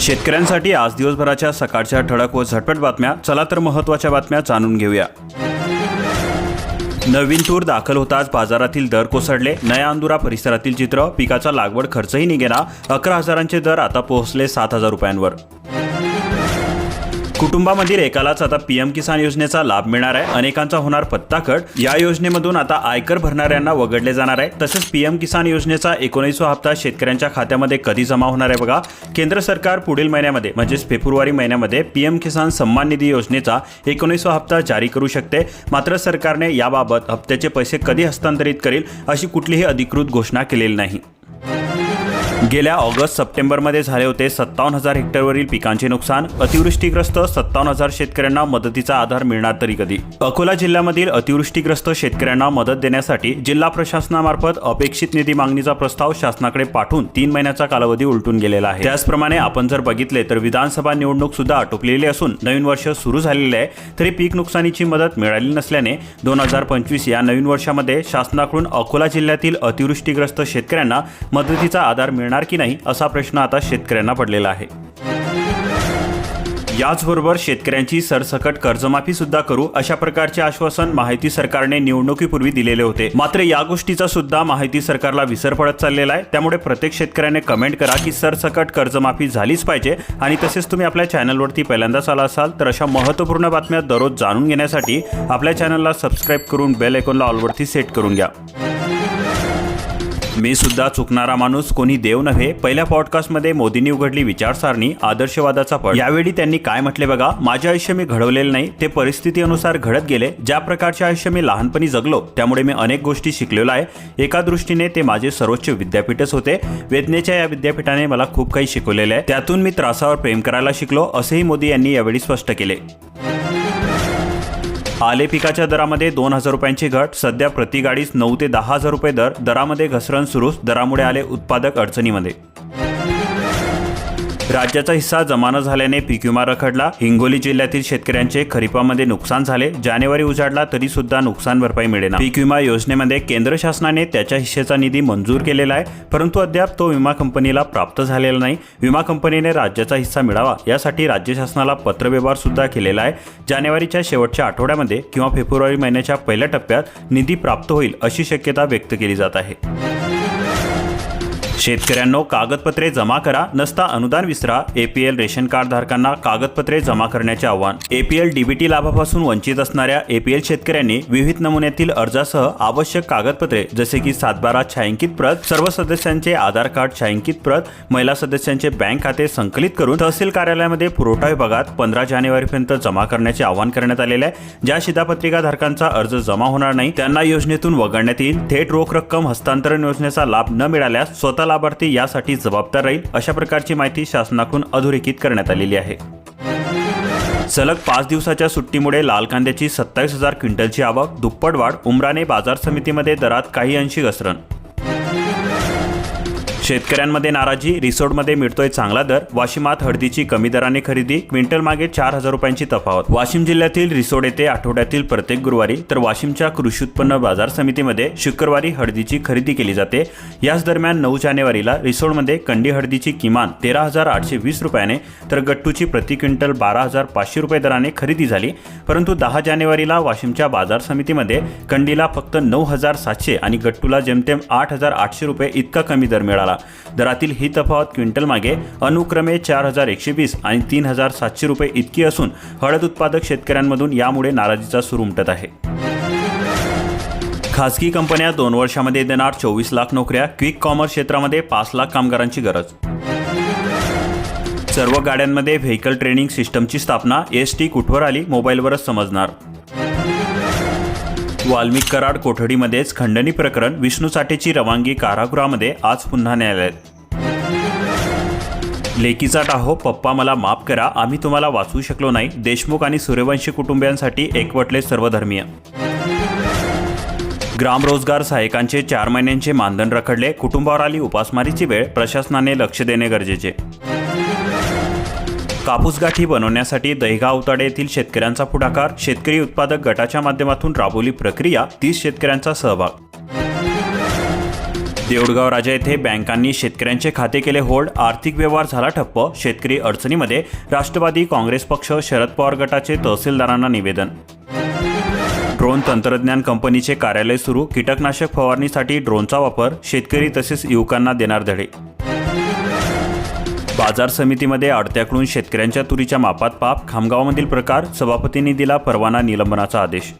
शेतकऱ्यांसाठी आज दिवसभराच्या सकाळच्या ठळक व झटपट बातम्या. चला तर महत्त्वाच्या बातम्या जाणून घेऊया. नवीन तूर दाखल होताच बाजारातील दर कोसळले. नया अंदुरा परिसरातील चित्र पिकाचा लागवड खर्चही निघेना. अकरा हजारांचे दर आता पोहोचले सात हजार रुपयांवर. कुटुंबामधील एकालाच आता पीएम किसान योजनेचा लाभ मिळणार आहे. अनेकांचा होणार पत्ता कट या योजनेमधून आता आयकर भरणाऱ्यांना वगळले जाणार आहे. तसेच पीएम किसान योजनेचा एकोणीसवा हप्ता शेतकऱ्यांच्या खात्यामध्ये कधी जमा होणार आहे बघा. केंद्र सरकार पुढील महिन्यामध्ये म्हणजेच फेब्रुवारी महिन्यामध्ये पीएम किसान सन्मान निधी योजनेचा एकोणीसवा हप्ता जारी करू शकते. मात्र सरकारने याबाबत हप्त्याचे पैसे कधी हस्तांतरित करील अशी कुठलीही अधिकृत घोषणा केलेली नाही. गेल्या ऑगस्ट सप्टेंबरमध्ये झाले होते सत्तावन्न हजार हेक्टरवरील पिकांचे नुकसान. अतिवृष्टीग्रस्त सत्तावन्न हजार शेतकऱ्यांना मदतीचा आधार मिळणार तरी कधी? अकोला जिल्ह्यामधील अतिवृष्टीग्रस्त शेतकऱ्यांना मदत देण्यासाठी जिल्हा प्रशासनामार्फत अपेक्षित निधी मागणीचा प्रस्ताव शासनाकडे पाठवून तीन महिन्याचा कालावधी उलटून गेलेला आहे. त्याचप्रमाणे आपण जर बघितले तर विधानसभा निवडणूक सुद्धा आटोपलेली असून नवीन वर्ष सुरू झालेले आहे तरी पीक नुकसानीची मदत मिळाली नसल्याने दोन हजार पंचवीस या नवीन वर्षामध्ये शासनाकडून अकोला जिल्ह्यातील अतिवृष्टीग्रस्त शेतकऱ्यांना मदतीचा आधार मिळणार की नाही असा प्रश्न आता शेतकऱ्यांना पडलेला आहे. याचबरोबर शेतकऱ्यांची सरसकट कर्जमाफी सुद्धा करू अशा प्रकारचे आश्वासन माहिती सरकारने निवडणुकीपूर्वी दिलेले होते. मात्र या गोष्टीचा सुद्धा माहिती सरकारला विसर पडत चाललेला आहे. त्यामुळे प्रत्येक शेतकऱ्याने कमेंट करा की सरसकट कर्जमाफी झालीच पाहिजे. आणि तसेच तुम्ही आपल्या चॅनलवरती पहिल्यांदाच आला असाल तर अशा महत्त्वपूर्ण बातम्या दररोज जाणून घेण्यासाठी आपल्या चॅनलला सबस्क्राईब करून बेल आयकॉनला ऑलवरती सेट करून घ्या. मी सुद्धा चुकणारा माणूस कोणी देव नव्हे. पहिल्या पॉडकास्टमध्ये मोदींनी उघडली विचारसारणी आदर्शवादाचा पड यावेळी त्यांनी काय म्हटले बघा? माझे आयुष्य मी घडवलेलं नाही ते परिस्थिती अनुसार घडत गेले. ज्या प्रकारचे आयुष्य मी लहानपणी जगलो त्यामुळे मी अनेक गोष्टी शिकलेलो आहे. एका दृष्टीने ते माझे सर्वोच्च विद्यापीठच होते. वेदनेच्या या विद्यापीठाने मला खूप काही शिकवलेलं आहे. त्यातून मी त्रासावर प्रेम करायला शिकलो असेही मोदी यांनी यावेळी स्पष्ट केले. आले पिकाच्या दरामध्ये दोन हजार रुपयांची घट सध्या प्रति गाडीस नऊ ते दहा हजार रुपये दर दरामध्ये घसरण सुरूच दरामुळे आले उत्पादक अडचणीमध्ये. राज्याचा हिस्सा जमा न झाल्याने पीक विमा रखडला. हिंगोली जिल्ह्यातील शेतकऱ्यांचे खरीपामध्ये नुकसान झाले. जानेवारी उजाडला तरी सुद्धा नुकसान भरपाई मिळेना. पीक विमा योजनेमध्ये केंद्र शासनाने त्याच्या हिस्सेचा निधी मंजूर केलेला आहे. परंतु अद्याप तो विमा कंपनीला प्राप्त झालेला नाही. विमा कंपनीने राज्याचा हिस्सा मिळावा यासाठी राज्य शासनाला पत्रव्यवहार सुद्धा केलेला आहे. जानेवारीच्या शेवटच्या आठवड्यामध्ये किंवा फेब्रुवारी महिन्याच्या पहिल्या टप्प्यात निधी प्राप्त होईल अशी शक्यता व्यक्त केली जात आहे. शेतकऱ्यांनो कागदपत्रे जमा करा नसता अनुदान विसरा. एपीएल रेशन कार्ड धारकांना कागदपत्रे जमा करण्याचे आव्हान. एपीएल डीबीटी लाभापासून वंचित असणाऱ्या एपीएल शेतकऱ्यांनी विविध नमुन्यातील अर्जासह आवश्यक कागदपत्रे जसे की सातबारा छायांकित प्रत सर्व सदस्यांचे आधार कार्ड छायांकित प्रत महिला सदस्यांचे बँक खाते संकलित करून तहसील कार्यालयामध्ये पुरवठा विभागात पंधरा जानेवारीपर्यंत जमा करण्याचे आवाहन करण्यात आलेले आहे. ज्या शिधापत्रिका धारकांचा अर्ज जमा होणार नाही त्यांना योजनेतून वगळण्यात येईल. थेट रोख रक्कम हस्तांतरण योजनेचा लाभ न मिळाल्यास स्वतः लाभार्थी यासाठी जबाबदार राहील अशा प्रकारची माहिती शासनाकडून अधोरेखित करण्यात आलेली आहे. सलग पाच दिवसाच्या सुट्टीमुळे लाल कांद्याची सत्तावीस हजार क्विंटलची आवक दुप्पट वाढ उमराने बाजार समितीमध्ये दरात काही अंशी घसरण शेतकऱ्यांमध्ये नाराजी रिसोडमध्ये मिळतोय चांगला दर वाशिमात हळदीची कमी दराने खरेदी क्विंटल मागे चार हजार रुपयांची तफावत. वाशिम जिल्ह्यातील रिसोड येथे आठवड्यातील प्रत्येक गुरुवारी तर वाशिमच्या कृषी उत्पन्न बाजार समितीमध्ये शुक्रवारी हळदीची खरेदी केली जाते. याच दरम्यान नऊ जानेवारीला रिसोडमध्ये कंडी हळदीची किमान तेरा हजार आठशे वीस रुपयाने तर गट्टूची प्रति क्विंटल बारा हजार पाचशे रुपये दराने खरेदी झाली. परंतु दहा जानेवारीला वाशिमच्या बाजार समितीमध्ये कंडीला फक्त नऊ हजार सातशे आणि गट्टूला जेमतेम आठ हजार आठशे रुपये इतका कमी दर मिळाला. दरातील ही तफावत क्विंटल मागे अनुक्रमे चार हजार एकशे वीस आणि तीन हजार सातशे रुपये इतकी असून हळद उत्पादक शेतकऱ्यांमधून यामुळे नाराजीचा सूर उमटत आहे. खासगी कंपन्या दोन वर्षामध्ये देणार चोवीस लाख नोकऱ्या क्विक कॉमर्स क्षेत्रामध्ये पाच लाख कामगारांची गरज. सर्व गाड्यांमध्ये व्हेकल ट्रेनिंग सिस्टमची स्थापना एस टी कुठवर आली मोबाईलवरच समजणार. वाल्मिक कराड कोठडीमध्येच खंडणी प्रकरण विष्णू साठेची रवानगी कारागृहामध्ये आज पुन्हा न्यायालयात. लेकीचा टाहो पप्पा मला माफ करा आम्ही तुम्हाला वाचवू शकलो नाही. देशमुख आणि सूर्यवंशी कुटुंबियांसाठी एकवटले सर्वधर्मीय. ग्रामरोजगार सहायकांचे सहाय्यकांचे चार महिन्यांचे मानधन रखडले. कुटुंबावर आली उपासमारीची वेळ प्रशासनाने लक्ष देणे गरजेचे. कापूस गाठी बनवण्यासाठी दहिगाव उताडे येथील शेतकऱ्यांचा पुढाकार शेतकरी उत्पादक गटाच्या माध्यमातून राबवली प्रक्रिया तीस शेतकऱ्यांचा सहभाग. देऊळगाव राजा येथे बँकांनी शेतकऱ्यांचे खाते केले होल्ड आर्थिक व्यवहार झाला ठप्प शेतकरी अडचणीमध्ये राष्ट्रवादी काँग्रेस पक्ष शरद पवार गटाचे तहसीलदारांना निवेदन. ड्रोन तंत्रज्ञान कंपनीचे कार्यालय सुरू कीटकनाशक फवारणीसाठी ड्रोनचा वापर शेतकरी तसेच युवकांना देणार धडे. बाजार समितीमध्ये आडत्याकडून शेतकऱ्यांच्या तुरीच्या मापात पाप खामगावमधील प्रकार सभापतींनी दिला परवाना निलंबनाचा आदेश.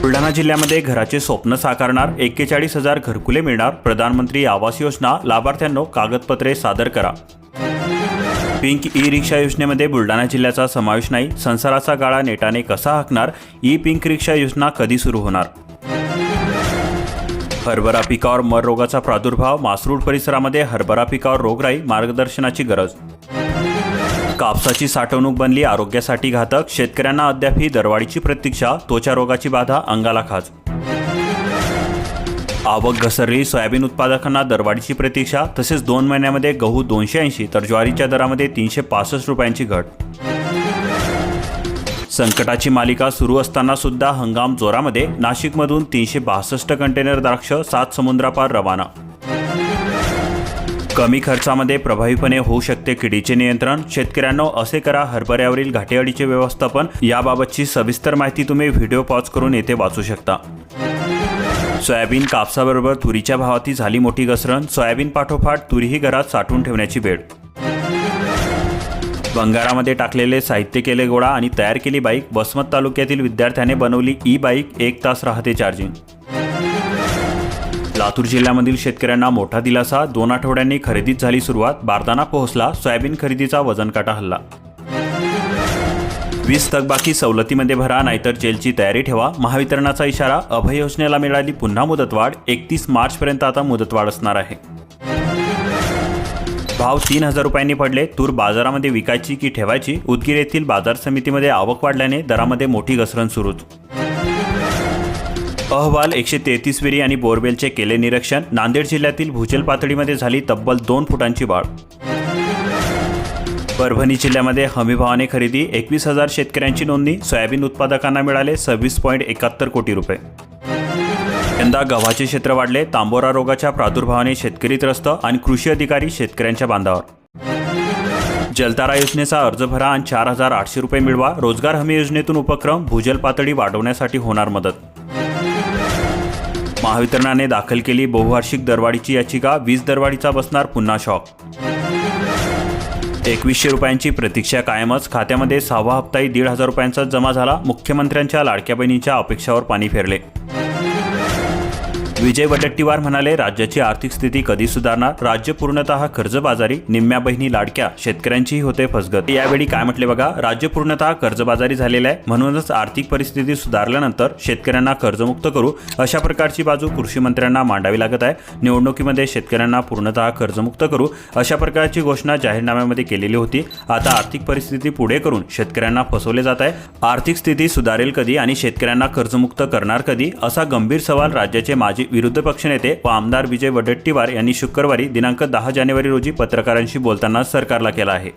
बुलढाणा जिल्ह्यामध्ये घराचे स्वप्न साकारणार एक्केचाळीस हजार घरकुले मिळणार प्रधानमंत्री आवास योजना लाभार्थ्यांनो कागदपत्रे सादर करा. पिंक ई रिक्षा योजनेमध्ये बुलढाणा जिल्ह्याचा समावेश नाही संसाराचा गाळा नेटाने कसा हाकणार ई पिंक रिक्षा योजना कधी सुरू होणार? हरभरा पिकावर मर रोगाचा प्रादुर्भाव मासरूड परिसरामध्ये हरभरा पिकावर रोगराई मार्गदर्शनाची गरज. कापसाची साठवणूक बनली आरोग्यासाठी घातक. शेतकऱ्यांना अद्याप ही दरवाढीची प्रतीक्षा त्वचा रोगाची बाधा अंगाला खाज आवक घसरली सोयाबीन उत्पादकांना दरवाढीची प्रतीक्षा. तसेच दोन महिन्यामध्ये गहू दोनशे ऐंशी तर ज्वारीच्या दरामध्ये तीनशे पासष्ट रुपयांची घट. संकटाची मालिका सुरू असताना सुद्धा हंगाम जोरामध्ये. नाशिकमधून तीनशे बासष्ट कंटेनर द्राक्ष सात समुद्रापार रवाना. कमी खर्चामध्ये प्रभावीपणे होऊ शकते किडीचे नियंत्रण. शेतकऱ्यांनो असे करा. हरभऱ्यावरील घाटेअडीचे व्यवस्थापन. याबाबतची सविस्तर माहिती तुम्ही व्हिडिओ पॉज करून येथे वाचू शकता. सोयाबीन कापसाबरोबर तुरीच्या भावाती झाली मोठी घसरण. सोयाबीन पाठोपाठ तुरीही घरात साठवून ठेवण्याची वेळ. बंगारामध्ये टाकलेले साहित्य केले गोळा आणि तयार केली बाईक वसमत तालुक्यातील विद्यार्थ्याने बनवली ई बाईक एक तास राहते चार्जिंग. लातूर जिल्ह्यामधील शेतकऱ्यांना मोठा दिलासा. दोन आठवड्यांनी खरेदीत झाली सुरुवात. बारदाना पोहोचला. सोयाबीन खरेदीचा वजन काटा हल्ला. वीस थकबाकी सवलतीमध्ये भरा नाहीतर जेलची तयारी ठेवा. महावितरणाचा इशारा अभय योजनेला मिळाली पुन्हा मुदतवाढ. एकतीस मार्चपर्यंत आता मुदतवाढ असणार आहे. भाव तीन हजार रुपयांनी पडले. तूर बाजारामध्ये विकायची की ठेवायची? उदगीर येथील बाजार समितीमध्ये आवक वाढल्याने दरामध्ये मोठी घसरण सुरूच अहवाल एकशे तेहतीस विरी आणि बोरवेलचे केले निरीक्षण. नांदेड जिल्ह्यातील भूजल पातळीमध्ये झाली तब्बल दोन फुटांची वाढ. परभणी जिल्ह्यामध्ये हमीभावाने खरेदी एकवीस हजार शेतकऱ्यांची नोंदणी. सोयाबीन उत्पादकांना मिळाले सव्वीस पॉईंट एकाहत्तर कोटी रुपये. यंदा गव्हाचे क्षेत्र वाढले तांबोरा रोगाच्या प्रादुर्भावाने शेतकरी त्रस्त आणि कृषी अधिकारी शेतकऱ्यांच्या बांधावर. जलतारा योजनेचा अर्ज भरा आणि चार हजार आठशे रुपये मिळवा. रोजगार हमी योजनेतून उपक्रम भूजल पातळी वाढवण्यासाठी होणार मदत. महावितरणाने दाखल केली बहुवार्षिक दरवाढीची याचिका. वीज दरवाढीचा बसणार पुन्हा शॉक. एकवीसशे रुपयांची प्रतीक्षा कायमच. खात्यामध्ये सहावा हप्ताही दीड हजार रुपयांचा जमा झाला. मुख्यमंत्र्यांच्या लाडक्या बहिणीच्या अपेक्षावर पाणी फेरले. विजय वडेट्टीवार म्हणाले राज्याची आर्थिक स्थिती कधी सुधारणार? राज्य पूर्णतः कर्जबाजारी निम्म्या बहिणी लाडक्या शेतकऱ्यांचीही होते फसगत. यावेळी काय म्हटले बघा राज्य पूर्णतः कर्जबाजारी झालेलं आहे म्हणूनच आर्थिक परिस्थिती सुधारल्यानंतर शेतकऱ्यांना कर्जमुक्त करू. अशा प्रकारची बाजू कृषी मंत्र्यांना मांडावी लागत आहे. निवडणुकीमध्ये शेतकऱ्यांना पूर्णतः कर्जमुक्त करू अशा प्रकारची घोषणा जाहीरनाम्यामध्ये केलेली होती. आता आर्थिक परिस्थिती पुढे करून शेतकऱ्यांना फसवले जात आहे. आर्थिक स्थिती सुधारेल कधी आणि शेतकऱ्यांना कर्जमुक्त करणार कधी? असा गंभीर सवाल राज्याचे माजी विरुद्ध पक्षनेते व आमदार विजय वडेट्टीवार यांनी शुक्रवारी दिनांक दहा जानेवारी रोजी पत्रकारांशी बोलताना सरकारला केला आहे.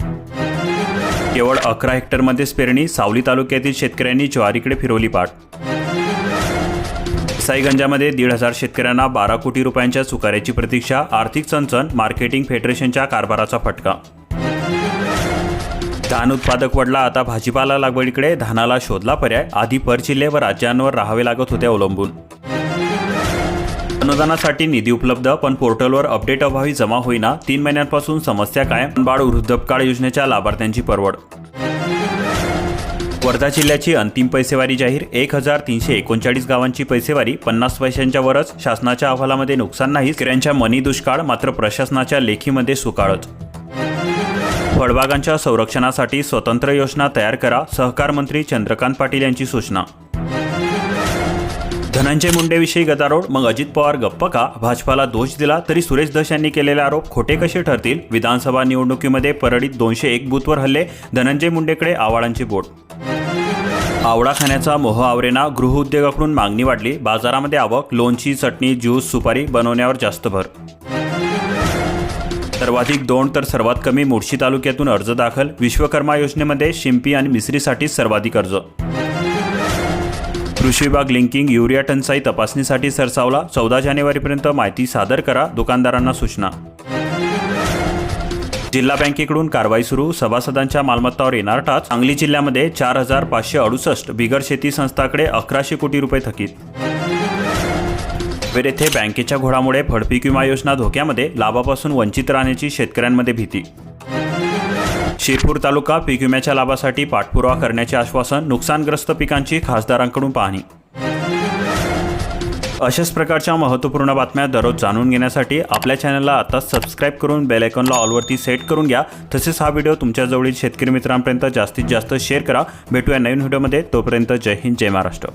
केवळ अकरा हेक्टरमध्येच पेरणी सावली तालुक्यातील शेतकऱ्यांनी ज्वारीकडे फिरवली पाठ. साईगंजामध्ये दीड हजार शेतकऱ्यांना बारा कोटी रुपयांच्या चुकाऱ्याची प्रतीक्षा आर्थिक चणचण मार्केटिंग फेडरेशनच्या कारभाराचा फटका. धान उत्पादक वडला आता भाजीपाला लागवडीकडे धानाला शोधला पर्याय आधी पर व राज्यांवर राहावे लागत होते अवलंबून. अनुदानासाठी निधी उपलब्ध पण पोर्टलवर अपडेट अभावी जमा होईना. तीन महिन्यांपासून समस्या काय बाळ वृद्धपकाळ योजनेच्या लाभार्थ्यांची परवड. वर्धा जिल्ह्याची अंतिम पैसेवारी जाहीर. एक हजार तीनशे एकोणचाळीस गावांची पैसेवारी. पन्नास पैशांच्या वरच. शासनाच्या अहवालामध्ये नुकसान नाही. शेतकऱ्यांच्या मनी दुष्काळ मात्र प्रशासनाच्या लेखीमध्ये सुकाळच फळबागांच्या संरक्षणासाठी स्वतंत्र योजना तयार करा. सहकार मंत्री चंद्रकांत पाटील यांची सूचना. धनंजय मुंडेविषयी गदारोळ मग अजित पवार गप्प का? भाजपाला दोष दिला तरी सुरेश दश यांनी केलेले आरोप खोटे कसे ठरतील? विधानसभा निवडणुकीमध्ये परळीत दोनशे एक बूथवर हल्ले धनंजय मुंडेकडे आवाळांची बोट. आवळा खाण्याचा मोह आवरेना गृहउद्योगाकडून मागणी वाढली बाजारामध्ये आवक लोणची चटणी ज्यूस सुपारी बनवण्यावर जास्त भर. सर्वाधिक दोन तर सर्वात कमी मुळशी तालुक्यातून अर्ज दाखल विश्वकर्मा योजनेमध्ये शिंपी आणि मिसरीसाठी सर्वाधिक अर्ज. कृषी विभाग लिंकिंग युरिया टंचाई तपासणीसाठी सरसावला चौदा जानेवारीपर्यंत माहिती सादर करा दुकानदारांना सूचना. जिल्हा बँकेकडून कारवाई सुरू सभासदांच्या मालमत्तावर येणार टाच सांगली जिल्ह्यामध्ये चार हजार पाचशे अडुसष्ट बिगर शेती संस्थाकडे अकराशे कोटी रुपये थकीत. वेर येथे बँकेच्या घोडामुळे फडपीक विमा योजना धोक्यामध्ये लाभापासून वंचित राहण्याची शेतकऱ्यांमध्ये भीती. शिरपूर तालुका पीक विम्याच्या लाभासाठी पाठपुरावा करण्याचे आश्वासन नुकसानग्रस्त पिकांची खासदारांकडून पाहणी. अशाच प्रकारच्या महत्त्वपूर्ण बातम्या दररोज जाणून घेण्यासाठी आपल्या चॅनलला आता सबस्क्राईब करून बेल आयकॉनला ऑलवरती सेट करून घ्या. तसेच हा व्हिडिओ तुमच्याजवळील शेतकरी मित्रांपर्यंत जास्तीत जास्त शेअर करा. भेटूया नवीन व्हिडिओमध्ये. तोपर्यंत जय हिंद जय महाराष्ट्र.